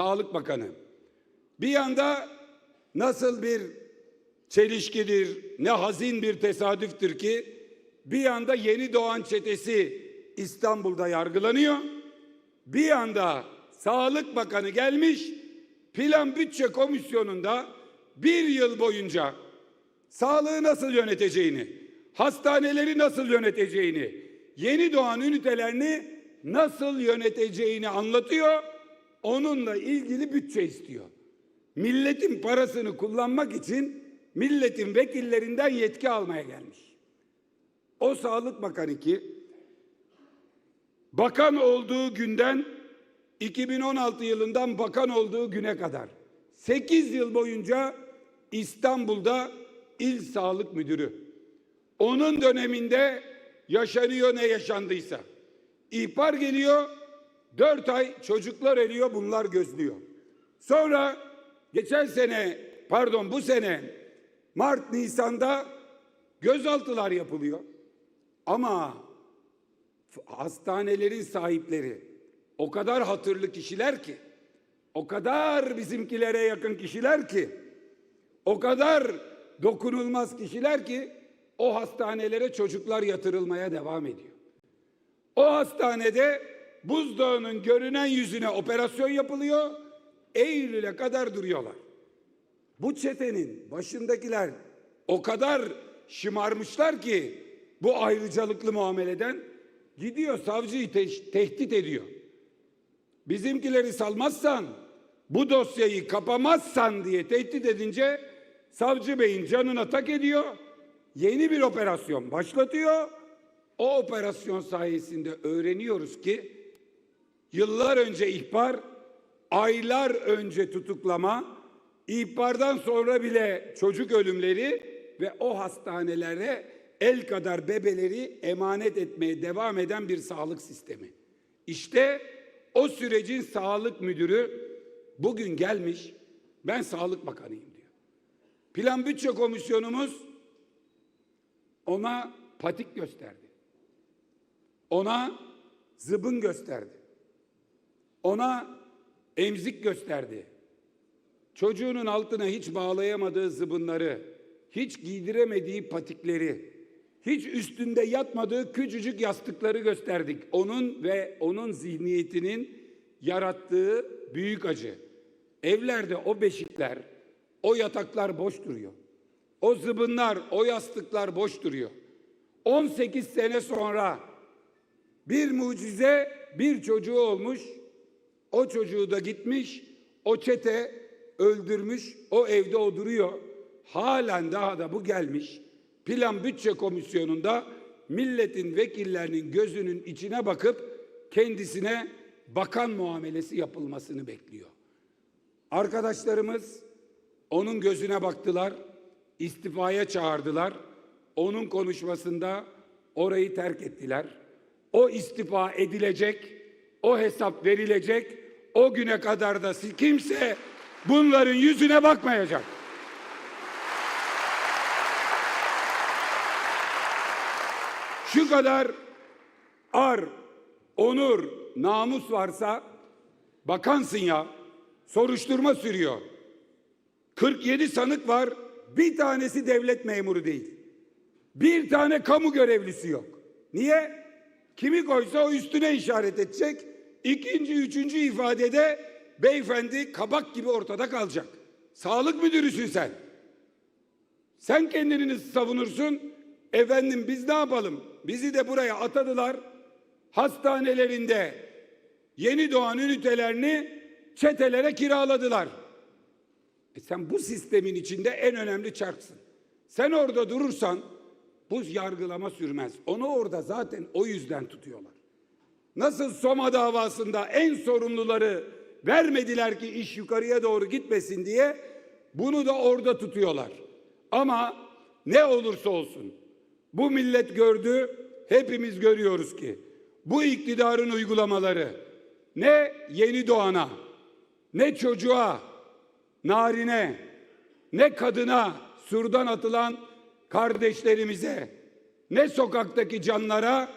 Sağlık Bakanı. Bir yanda nasıl bir çelişkidir, ne hazin bir tesadüftür ki bir yanda yeni doğan çetesi İstanbul'da yargılanıyor. Bir yanda Sağlık Bakanı gelmiş Plan Bütçe Komisyonu'nda bir yıl boyunca sağlığı nasıl yöneteceğini, hastaneleri nasıl yöneteceğini, yeni doğan ünitelerini nasıl yöneteceğini anlatıyor. Onunla ilgili bütçe istiyor. Milletin parasını kullanmak için milletin vekillerinden yetki almaya gelmiş. O Sağlık Bakanı ki bakan olduğu günden 2016 yılından bakan olduğu güne kadar 8 yıl boyunca İstanbul'da il sağlık müdürü. Onun döneminde yaşanıyor ne yaşandıysa. İhbar geliyor, 4 ay çocuklar ölüyor bunlar gözlüyor. Sonra geçen sene pardon bu sene Mart Nisan'da gözaltılar yapılıyor. Ama hastanelerin sahipleri o kadar hatırlı kişiler ki, o kadar bizimkilere yakın kişiler ki, o kadar dokunulmaz kişiler ki o hastanelere çocuklar yatırılmaya devam ediyor. O hastanede buzdağının görünen yüzüne operasyon yapılıyor. Eylül'e kadar duruyorlar. Bu çetenin başındakiler o kadar şımarmışlar ki bu ayrıcalıklı muameleden gidiyor savcıyı te- tehdit ediyor. Bizimkileri salmazsan, bu dosyayı kapamazsan diye tehdit edince savcı beyin canına tak ediyor. Yeni bir operasyon başlatıyor. O operasyon sayesinde öğreniyoruz ki yıllar önce ihbar, aylar önce tutuklama, ihbardan sonra bile çocuk ölümleri ve o hastanelere el kadar bebeleri emanet etmeye devam eden bir sağlık sistemi. İşte o sürecin sağlık müdürü bugün gelmiş ben sağlık bakanıyım diyor. Plan bütçe komisyonumuz ona patik gösterdi. Ona zıbın gösterdi. Ona emzik gösterdi. Çocuğunun altına hiç bağlayamadığı zıbınları, hiç giydiremediği patikleri, hiç üstünde yatmadığı küçücük yastıkları gösterdik. Onun ve onun zihniyetinin yarattığı büyük acı. Evlerde o beşikler, o yataklar boş duruyor. O zıbınlar, o yastıklar boş duruyor. 18 sene sonra bir mucize bir çocuğu olmuş. O çocuğu da gitmiş. O çete öldürmüş. O evde o duruyor. Halen daha da bu gelmiş. Plan Bütçe Komisyonu'nda milletin vekillerinin gözünün içine bakıp kendisine bakan muamelesi yapılmasını bekliyor. Arkadaşlarımız onun gözüne baktılar, istifaya çağırdılar. Onun konuşmasında orayı terk ettiler. O istifa edilecek, o hesap verilecek. O güne kadar da kimse bunların yüzüne bakmayacak. Şu kadar ar, onur, namus varsa bakansın ya. Soruşturma sürüyor. 47 sanık var. Bir tanesi devlet memuru değil. Bir tane kamu görevlisi yok. Niye? Kimi koysa o üstüne işaret edecek. İkinci, üçüncü ifadede beyefendi kabak gibi ortada kalacak. Sağlık müdürüsün sen. Sen kendini savunursun. Efendim biz ne yapalım? Bizi de buraya atadılar. Hastanelerinde yeni doğan ünitelerini çetelere kiraladılar. E sen bu sistemin içinde en önemli çarksın. Sen orada durursan bu yargılama sürmez. Onu orada zaten o yüzden tutuyorlar. Nasıl Soma davasında en sorumluları vermediler ki iş yukarıya doğru gitmesin diye bunu da orada tutuyorlar. Ama ne olursa olsun bu millet gördü, hepimiz görüyoruz ki bu iktidarın uygulamaları ne yeni doğana, ne çocuğa, narine, ne kadına surdan atılan kardeşlerimize, ne sokaktaki canlara,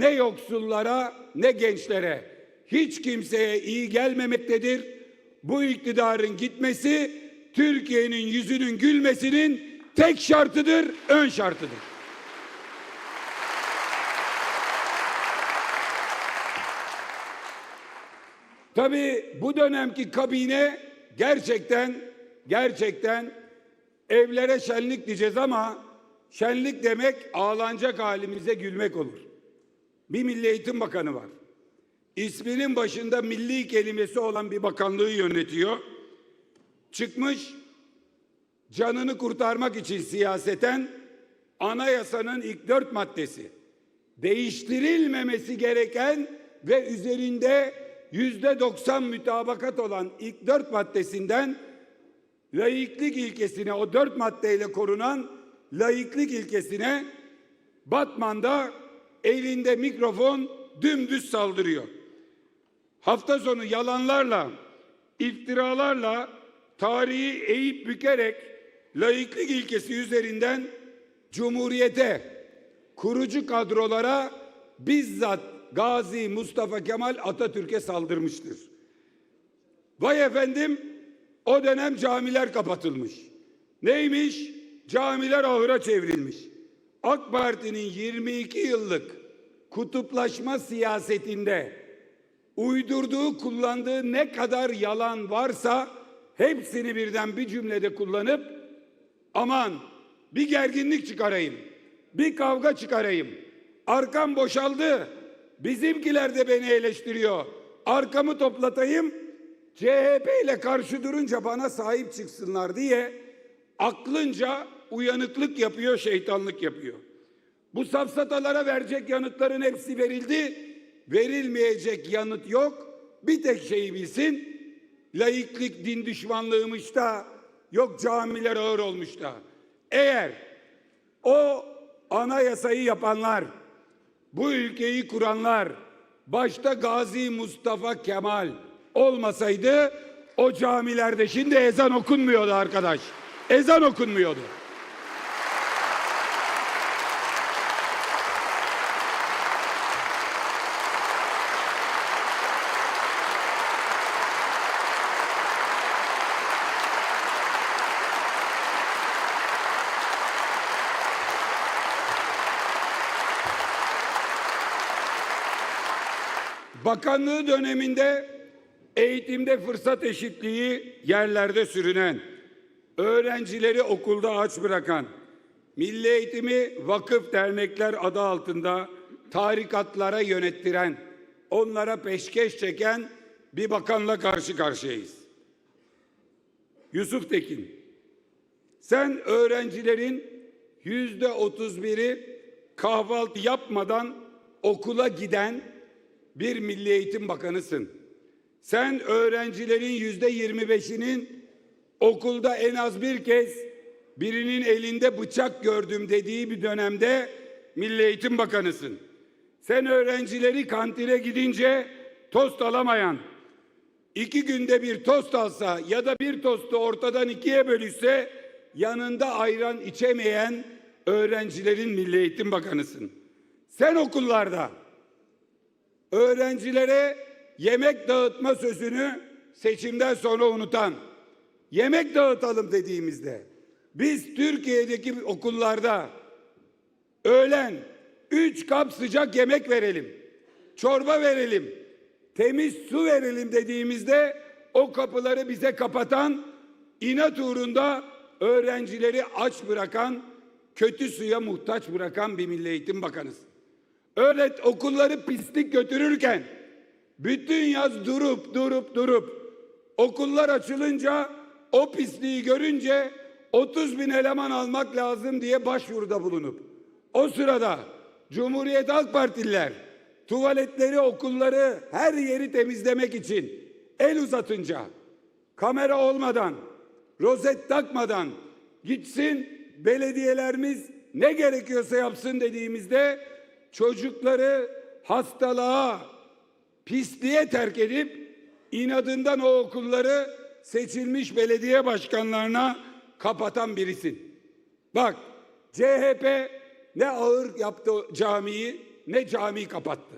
ne yoksullara, ne gençlere hiç kimseye iyi gelmemektedir. bu iktidarın gitmesi Türkiye'nin yüzünün gülmesinin tek şartıdır, ön şartıdır. Tabii bu dönemki kabine gerçekten gerçekten evlere şenlik diyeceğiz ama şenlik demek ağlanacak halimize gülmek olur. Bir Milli Eğitim Bakanı var. İsminin başında milli kelimesi olan bir bakanlığı yönetiyor. Çıkmış canını kurtarmak için siyaseten anayasanın ilk dört maddesi değiştirilmemesi gereken ve üzerinde yüzde doksan mütabakat olan ilk dört maddesinden laiklik ilkesine o dört maddeyle korunan laiklik ilkesine Batman'da elinde mikrofon dümdüz saldırıyor. Hafta sonu yalanlarla, iftiralarla tarihi eğip bükerek laiklik ilkesi üzerinden Cumhuriyete, kurucu kadrolara bizzat Gazi Mustafa Kemal Atatürk'e saldırmıştır. Vay efendim o dönem camiler kapatılmış. Neymiş? Camiler ahıra çevrilmiş. AK Parti'nin 22 yıllık kutuplaşma siyasetinde uydurduğu, kullandığı ne kadar yalan varsa hepsini birden bir cümlede kullanıp aman bir gerginlik çıkarayım, bir kavga çıkarayım. Arkam boşaldı. Bizimkiler de beni eleştiriyor. Arkamı toplatayım. CHP ile karşı durunca bana sahip çıksınlar diye aklınca uyanıklık yapıyor, şeytanlık yapıyor. Bu safsatalara verecek yanıtların hepsi verildi. Verilmeyecek yanıt yok. Bir tek şeyi bilsin. Laiklik din düşmanlığıymış da yok camiler ağır olmuş da. Eğer o anayasayı yapanlar, bu ülkeyi kuranlar, başta Gazi Mustafa Kemal olmasaydı o camilerde şimdi ezan okunmuyordu arkadaş. Ezan okunmuyordu. Bakanlığı döneminde eğitimde fırsat eşitliği yerlerde sürünen, öğrencileri okulda aç bırakan, milli eğitimi vakıf dernekler adı altında tarikatlara yönettiren, onlara peşkeş çeken bir bakanla karşı karşıyayız. Yusuf Tekin, sen öğrencilerin yüzde otuz biri kahvaltı yapmadan okula giden bir Milli Eğitim Bakanısın. Sen öğrencilerin yüzde yirmi beşinin okulda en az bir kez birinin elinde bıçak gördüm dediği bir dönemde Milli Eğitim Bakanısın. Sen öğrencileri kantine gidince tost alamayan, iki günde bir tost alsa ya da bir tostu ortadan ikiye bölüşse yanında ayran içemeyen öğrencilerin Milli Eğitim Bakanısın. Sen okullarda öğrencilere yemek dağıtma sözünü seçimden sonra unutan, yemek dağıtalım dediğimizde biz Türkiye'deki okullarda öğlen üç kap sıcak yemek verelim, çorba verelim, temiz su verelim dediğimizde o kapıları bize kapatan, inat uğrunda öğrencileri aç bırakan, kötü suya muhtaç bırakan bir Milli Eğitim Bakanısın. Öyle okulları pislik götürürken bütün yaz durup durup durup okullar açılınca o pisliği görünce 30 bin eleman almak lazım diye başvuruda bulunup o sırada Cumhuriyet Halk Partililer tuvaletleri, okulları, her yeri temizlemek için el uzatınca kamera olmadan, rozet takmadan gitsin belediyelerimiz ne gerekiyorsa yapsın dediğimizde çocukları hastalığa, pisliğe terk edip inadından o okulları seçilmiş belediye başkanlarına kapatan birisin. Bak CHP ne ağır yaptı camiyi ne camiyi kapattı.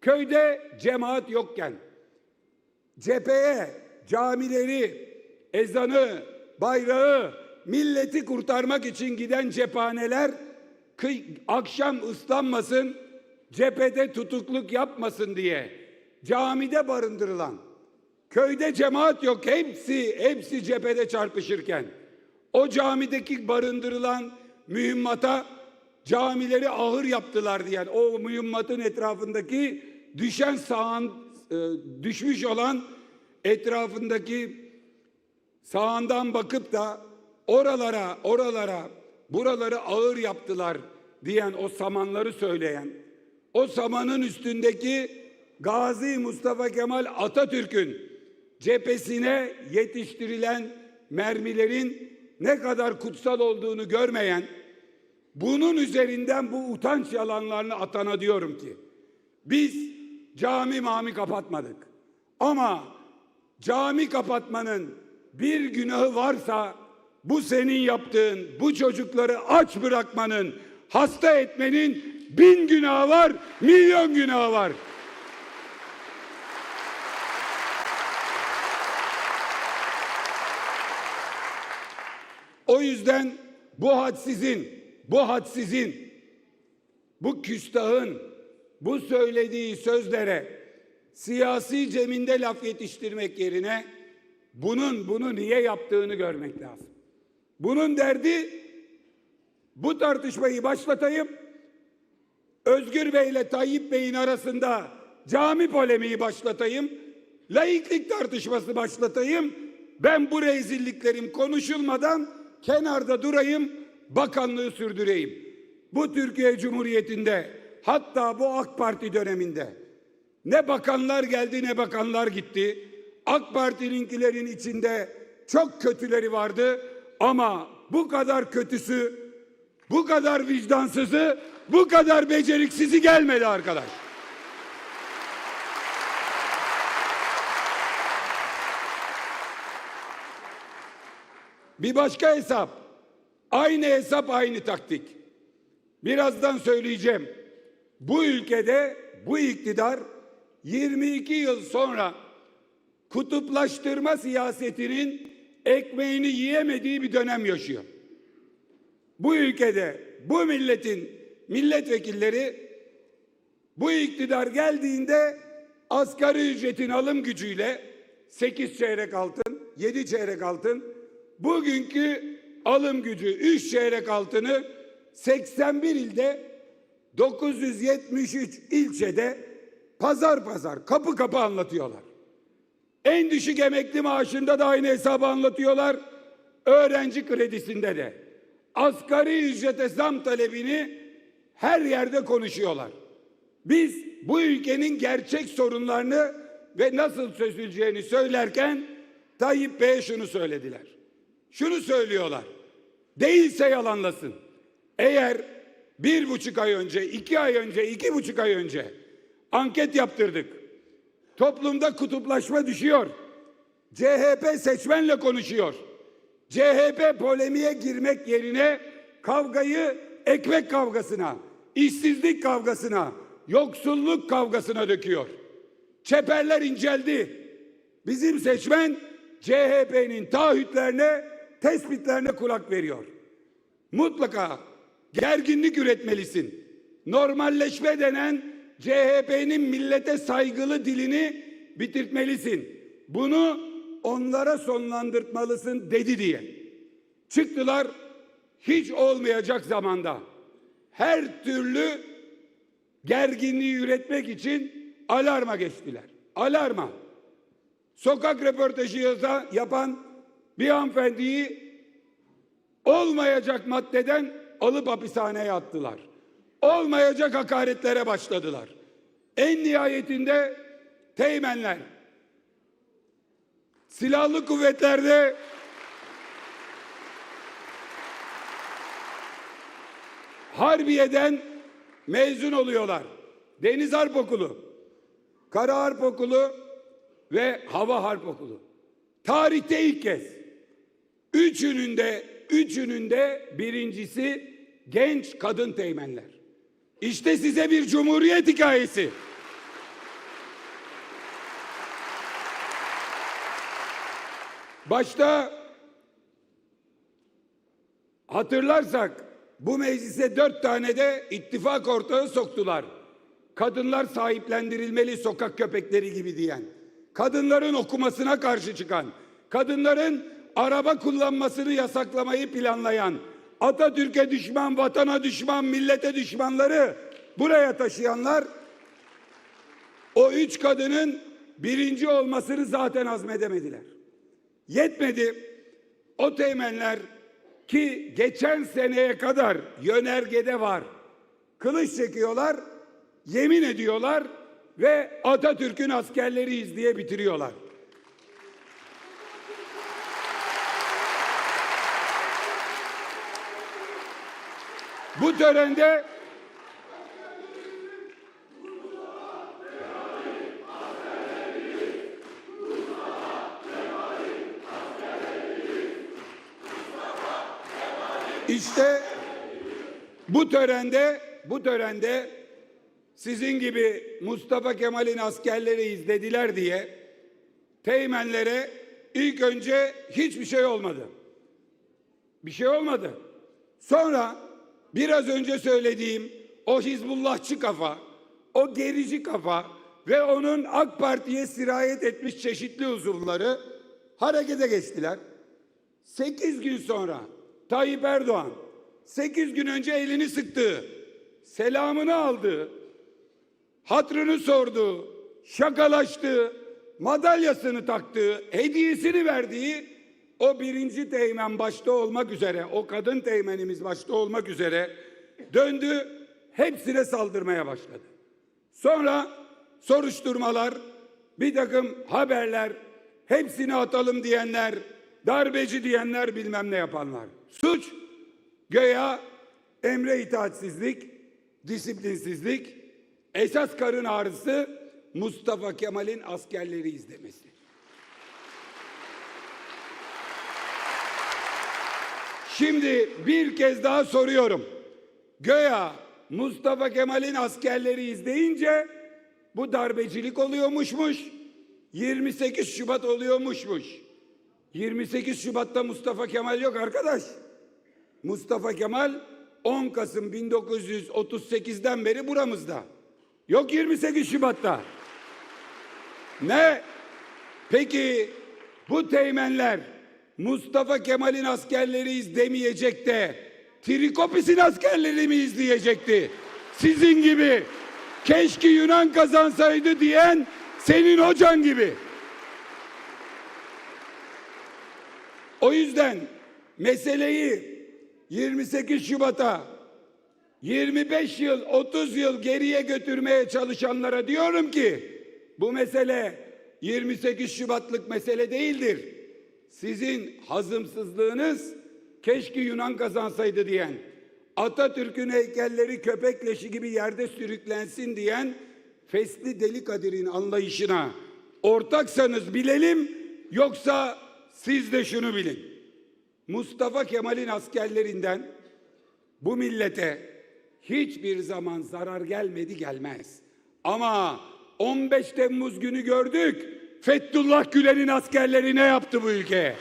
Köyde cemaat yokken cepheye camileri, ezanı, bayrağı, milleti kurtarmak için giden cephaneler kıy- akşam ıslanmasın, cephede tutukluk yapmasın diye camide barındırılan, köyde cemaat yok, hepsi hepsi cephede çarpışırken o camideki barındırılan mühimmata camileri ahır yaptılar diyen o mühimmatın etrafındaki düşen sağan e, düşmüş olan etrafındaki sağından bakıp da oralara oralara buraları ağır yaptılar diyen o samanları söyleyen o samanın üstündeki Gazi Mustafa Kemal Atatürk'ün cephesine yetiştirilen mermilerin ne kadar kutsal olduğunu görmeyen bunun üzerinden bu utanç yalanlarını atana diyorum ki biz cami mami kapatmadık. Ama cami kapatmanın bir günahı varsa bu senin yaptığın bu çocukları aç bırakmanın hasta etmenin bin günahı var milyon günahı var. O yüzden bu hadsizin, bu hadsizin, bu küstahın, bu söylediği sözlere siyasi ceminde laf yetiştirmek yerine bunun bunu niye yaptığını görmek lazım. Bunun derdi bu tartışmayı başlatayım. Özgür Bey ile Tayyip Bey'in arasında cami polemiği başlatayım. Laiklik tartışması başlatayım. Ben bu rezilliklerim konuşulmadan kenarda durayım, bakanlığı sürdüreyim. Bu Türkiye Cumhuriyeti'nde hatta bu AK Parti döneminde ne bakanlar geldi ne bakanlar gitti. AK Parti'ninkilerin içinde çok kötüleri vardı ama bu kadar kötüsü, bu kadar vicdansızı, bu kadar beceriksizi gelmedi arkadaş. Bir başka hesap. Aynı hesap, aynı taktik. Birazdan söyleyeceğim. Bu ülkede bu iktidar 22 yıl sonra kutuplaştırma siyasetinin ekmeğini yiyemediği bir dönem yaşıyor. Bu ülkede bu milletin milletvekilleri bu iktidar geldiğinde asgari ücretin alım gücüyle 8 çeyrek altın, 7 çeyrek altın, bugünkü alım gücü 3 çeyrek altını 81 ilde 973 ilçede pazar pazar kapı kapı anlatıyorlar. En düşük emekli maaşında da aynı hesabı anlatıyorlar. Öğrenci kredisinde de. Asgari ücrete zam talebini her yerde konuşuyorlar. Biz bu ülkenin gerçek sorunlarını ve nasıl çözüleceğini söylerken Tayyip Bey'e şunu söylediler. Şunu söylüyorlar. Değilse yalanlasın. Eğer bir buçuk ay önce, iki ay önce, iki buçuk ay önce anket yaptırdık. Toplumda kutuplaşma düşüyor. CHP seçmenle konuşuyor. CHP polemiğe girmek yerine kavgayı ekmek kavgasına, işsizlik kavgasına, yoksulluk kavgasına döküyor. Çeperler inceldi. Bizim seçmen CHP'nin taahhütlerine, tespitlerine kulak veriyor. Mutlaka gerginlik üretmelisin. Normalleşme denen CHP'nin millete saygılı dilini bitirtmelisin. Bunu onlara sonlandırtmalısın dedi diye. Çıktılar hiç olmayacak zamanda. Her türlü gerginliği üretmek için alarma geçtiler. Alarma. Sokak röportajı yaza- yapan bir hanımefendiyi olmayacak maddeden alıp hapishaneye attılar. Olmayacak hakaretlere başladılar. En nihayetinde teğmenler silahlı kuvvetlerde Harbiye'den mezun oluyorlar. Deniz Harp Okulu, Kara Harp Okulu ve Hava Harp Okulu. Tarihte ilk kez. Üçünün de, üçünün de birincisi genç kadın teğmenler. İşte size bir cumhuriyet hikayesi. Başta hatırlarsak bu meclise dört tane de ittifak ortağı soktular. Kadınlar sahiplendirilmeli sokak köpekleri gibi diyen, kadınların okumasına karşı çıkan, kadınların araba kullanmasını yasaklamayı planlayan, Atatürk'e düşman, vatana düşman, millete düşmanları buraya taşıyanlar o üç kadının birinci olmasını zaten azmedemediler. Yetmedi. O teğmenler ki geçen seneye kadar yönergede var. Kılıç çekiyorlar, yemin ediyorlar ve Atatürk'ün askerleriyiz diye bitiriyorlar. Bu törende İşte bu törende bu törende sizin gibi Mustafa Kemal'in askerleri izlediler diye teğmenlere ilk önce hiçbir şey olmadı. Bir şey olmadı. Sonra biraz önce söylediğim o Hizbullahçı kafa, o gerici kafa ve onun AK Parti'ye sirayet etmiş çeşitli uzuvları harekete geçtiler. 8 gün sonra Tayyip Erdoğan 8 gün önce elini sıktı, selamını aldı, hatrını sordu, şakalaştı, madalyasını taktı, hediyesini verdiği o birinci teğmen başta olmak üzere, o kadın teğmenimiz başta olmak üzere döndü, hepsine saldırmaya başladı. Sonra soruşturmalar, bir takım haberler, hepsini atalım diyenler, darbeci diyenler bilmem ne yapanlar. Suç göya emre itaatsizlik, disiplinsizlik, esas karın ağrısı Mustafa Kemal'in askerleri izlemesi. Şimdi bir kez daha soruyorum. Göya Mustafa Kemal'in askerleri izleyince bu darbecilik oluyormuşmuş. 28 Şubat oluyormuşmuş. 28 Şubat'ta Mustafa Kemal yok arkadaş. Mustafa Kemal 10 Kasım 1938'den beri buramızda. Yok 28 Şubat'ta. Ne? Peki bu teğmenler Mustafa Kemal'in askerleri izlemeyecek de Trikopis'in askerleri mi izleyecekti? Sizin gibi keşke Yunan kazansaydı diyen senin hocan gibi. O yüzden meseleyi 28 Şubat'a 25 yıl 30 yıl geriye götürmeye çalışanlara diyorum ki bu mesele 28 Şubatlık mesele değildir. Sizin hazımsızlığınız keşke Yunan kazansaydı diyen, Atatürk'ün heykelleri köpek leşi gibi yerde sürüklensin diyen Fesli Deli Kadir'in anlayışına ortaksanız bilelim yoksa siz de şunu bilin. Mustafa Kemal'in askerlerinden bu millete hiçbir zaman zarar gelmedi gelmez. Ama 15 Temmuz günü gördük. Fethullah Gülen'in askerleri ne yaptı bu ülkeye?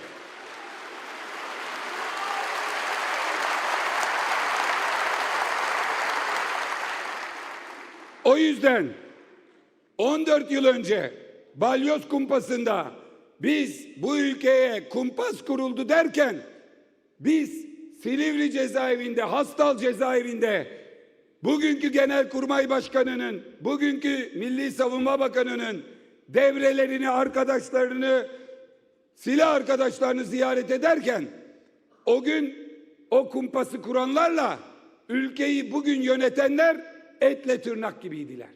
O yüzden 14 yıl önce Balyoz kumpasında biz bu ülkeye kumpas kuruldu derken biz Silivri cezaevinde, Hastal cezaevinde bugünkü Genelkurmay Başkanı'nın, bugünkü Milli Savunma Bakanı'nın devrelerini, arkadaşlarını, silah arkadaşlarını ziyaret ederken o gün o kumpası kuranlarla ülkeyi bugün yönetenler etle tırnak gibiydiler.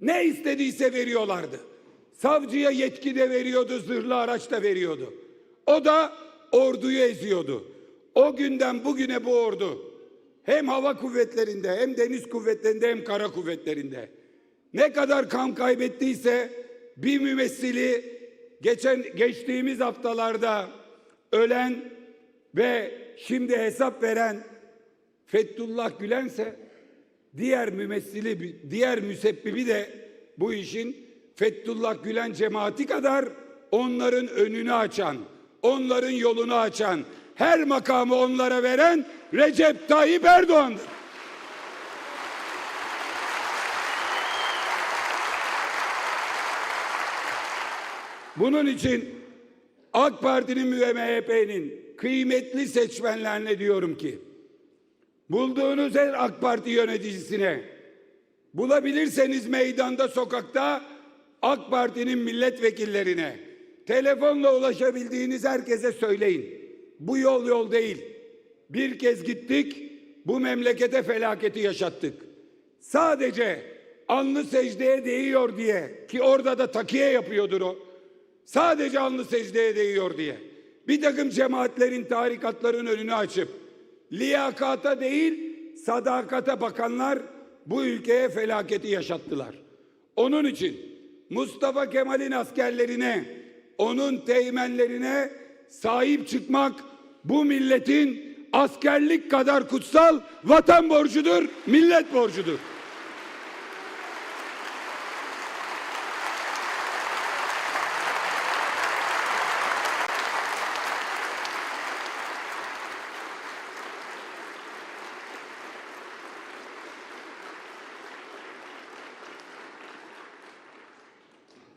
Ne istediyse veriyorlardı. Savcıya yetki de veriyordu, zırhlı araç da veriyordu. O da orduyu eziyordu. O günden bugüne bu ordu hem hava kuvvetlerinde hem deniz kuvvetlerinde hem kara kuvvetlerinde ne kadar kan kaybettiyse bir mümessili geçen geçtiğimiz haftalarda ölen ve şimdi hesap veren Fethullah Gülense diğer mümessili diğer müsebbibi de bu işin Fethullah Gülen cemaati kadar onların önünü açan, onların yolunu açan, her makamı onlara veren Recep Tayyip Erdoğan'dır. Bunun için AK Parti'nin ve MHP'nin kıymetli seçmenlerine diyorum ki bulduğunuz her AK Parti yöneticisine bulabilirseniz meydanda sokakta AK Parti'nin milletvekillerine telefonla ulaşabildiğiniz herkese söyleyin. Bu yol yol değil. Bir kez gittik bu memlekete felaketi yaşattık. Sadece alnı secdeye değiyor diye ki orada da takiye yapıyordur o. Sadece alnı secdeye değiyor diye. Bir takım cemaatlerin, tarikatların önünü açıp liyakata değil sadakate bakanlar bu ülkeye felaketi yaşattılar. Onun için Mustafa Kemal'in askerlerine, onun teğmenlerine sahip çıkmak bu milletin askerlik kadar kutsal vatan borcudur, millet borcudur.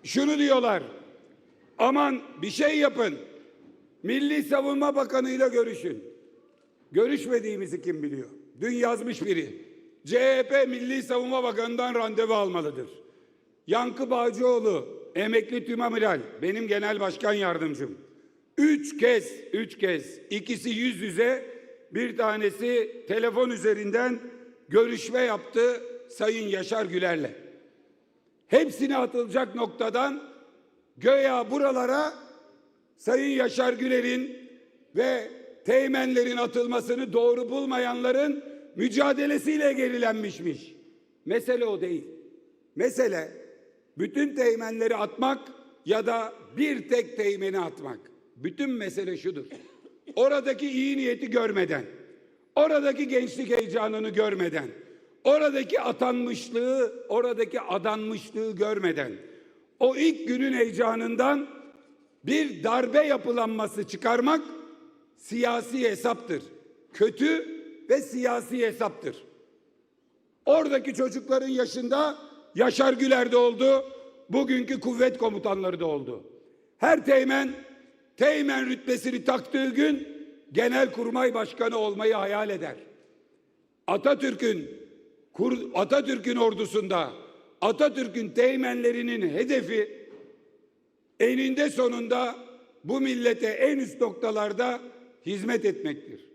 Şunu diyorlar. Aman bir şey yapın. Milli Savunma Bakanı'yla görüşün. Görüşmediğimizi kim biliyor? Dün yazmış biri. CHP Milli Savunma Bakanı'ndan randevu almalıdır. Yankı Bağcıoğlu, emekli tümamiral, benim genel başkan yardımcım. Üç kez, üç kez, ikisi yüz yüze, bir tanesi telefon üzerinden görüşme yaptı Sayın Yaşar Güler'le. Hepsine atılacak noktadan göya buralara Sayın Yaşar Güler'in ve teğmenlerin atılmasını doğru bulmayanların mücadelesiyle gerilenmişmiş. Mesele o değil. Mesele bütün teğmenleri atmak ya da bir tek teğmeni atmak. Bütün mesele şudur. Oradaki iyi niyeti görmeden, oradaki gençlik heyecanını görmeden, oradaki atanmışlığı, oradaki adanmışlığı görmeden, o ilk günün heyecanından bir darbe yapılanması çıkarmak siyasi hesaptır. Kötü ve siyasi hesaptır. Oradaki çocukların yaşında Yaşar Güler de oldu, bugünkü kuvvet komutanları da oldu. Her teğmen, teğmen rütbesini taktığı gün genelkurmay başkanı olmayı hayal eder. Atatürk'ün Atatürk'ün ordusunda Atatürk'ün teğmenlerinin hedefi eninde sonunda bu millete en üst noktalarda hizmet etmektir.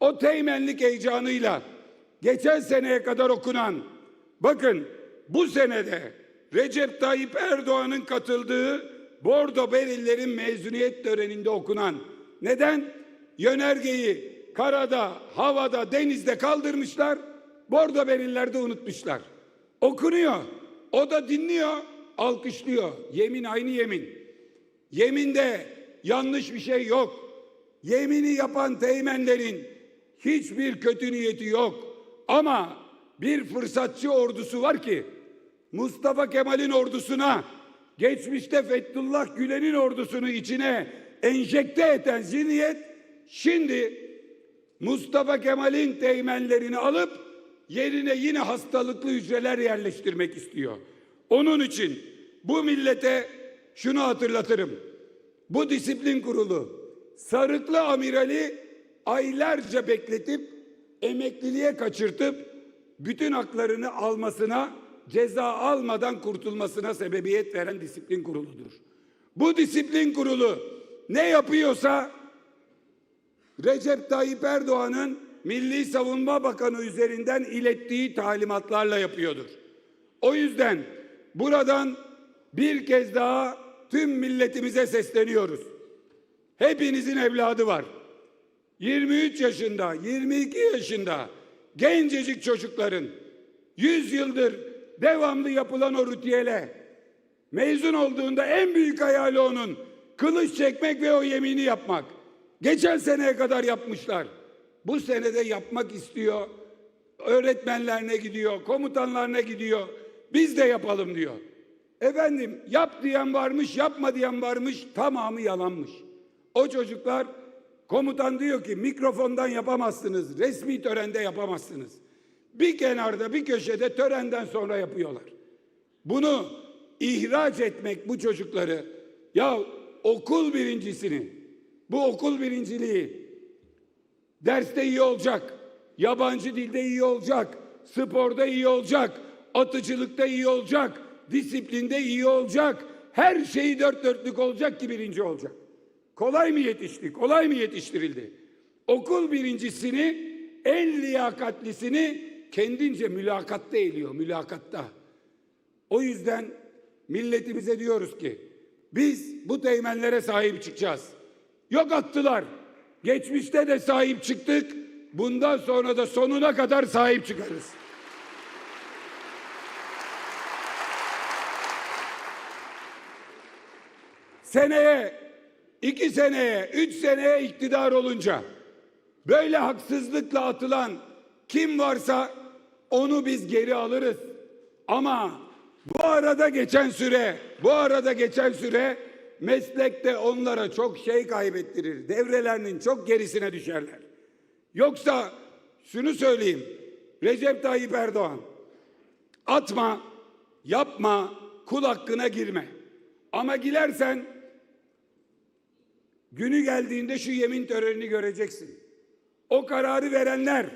O teğmenlik heyecanıyla geçen seneye kadar okunan bakın bu senede Recep Tayyip Erdoğan'ın katıldığı Bordo Berillerin mezuniyet töreninde okunan neden? Yönergeyi karada, havada, denizde kaldırmışlar. Bordo Berillerde unutmuşlar. Okunuyor. O da dinliyor, alkışlıyor. Yemin aynı yemin. Yeminde yanlış bir şey yok. Yemini yapan teğmenlerin hiçbir kötü niyeti yok. Ama bir fırsatçı ordusu var ki Mustafa Kemal'in ordusuna geçmişte Fethullah Gülen'in ordusunu içine enjekte eden zihniyet şimdi Mustafa Kemal'in teğmenlerini alıp yerine yine hastalıklı hücreler yerleştirmek istiyor. Onun için bu millete şunu hatırlatırım. Bu disiplin kurulu sarıklı amirali aylarca bekletip emekliliğe kaçırtıp bütün haklarını almasına ceza almadan kurtulmasına sebebiyet veren disiplin kuruludur. Bu disiplin kurulu ne yapıyorsa Recep Tayyip Erdoğan'ın Milli Savunma Bakanı üzerinden ilettiği talimatlarla yapıyordur. O yüzden buradan bir kez daha tüm milletimize sesleniyoruz. Hepinizin evladı var. 23 yaşında, 22 yaşında gencecik çocukların 100 yıldır devamlı yapılan o ritüele mezun olduğunda en büyük hayali onun kılıç çekmek ve o yemini yapmak. Geçen seneye kadar yapmışlar. Bu senede yapmak istiyor. Öğretmenlerine gidiyor, komutanlarına gidiyor. Biz de yapalım diyor. Efendim yap diyen varmış, yapma diyen varmış. Tamamı yalanmış. O çocuklar komutan diyor ki mikrofondan yapamazsınız, resmi törende yapamazsınız. Bir kenarda bir köşede törenden sonra yapıyorlar. Bunu ihraç etmek bu çocukları ya okul birincisini bu okul birinciliği derste iyi olacak, yabancı dilde iyi olacak, sporda iyi olacak, atıcılıkta iyi olacak, disiplinde iyi olacak, her şeyi dört dörtlük olacak ki birinci olacak. Kolay mı yetişti? Kolay mı yetiştirildi? Okul birincisini, en liyakatlisini kendince mülakatta eğiliyor, mülakatta. O yüzden milletimize diyoruz ki biz bu teğmenlere sahip çıkacağız. Yok attılar. Geçmişte de sahip çıktık. Bundan sonra da sonuna kadar sahip çıkarız. Seneye, iki seneye, üç seneye iktidar olunca böyle haksızlıkla atılan kim varsa onu biz geri alırız. Ama bu arada geçen süre, bu arada geçen süre meslekte onlara çok şey kaybettirir. Devrelerinin çok gerisine düşerler. Yoksa şunu söyleyeyim. Recep Tayyip Erdoğan atma, yapma, kul hakkına girme. Ama girersen günü geldiğinde şu yemin törenini göreceksin. O kararı verenler,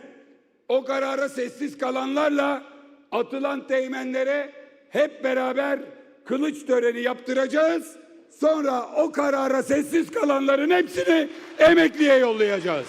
o karara sessiz kalanlarla atılan teğmenlere hep beraber kılıç töreni yaptıracağız. Sonra o karara sessiz kalanların hepsini emekliye yollayacağız.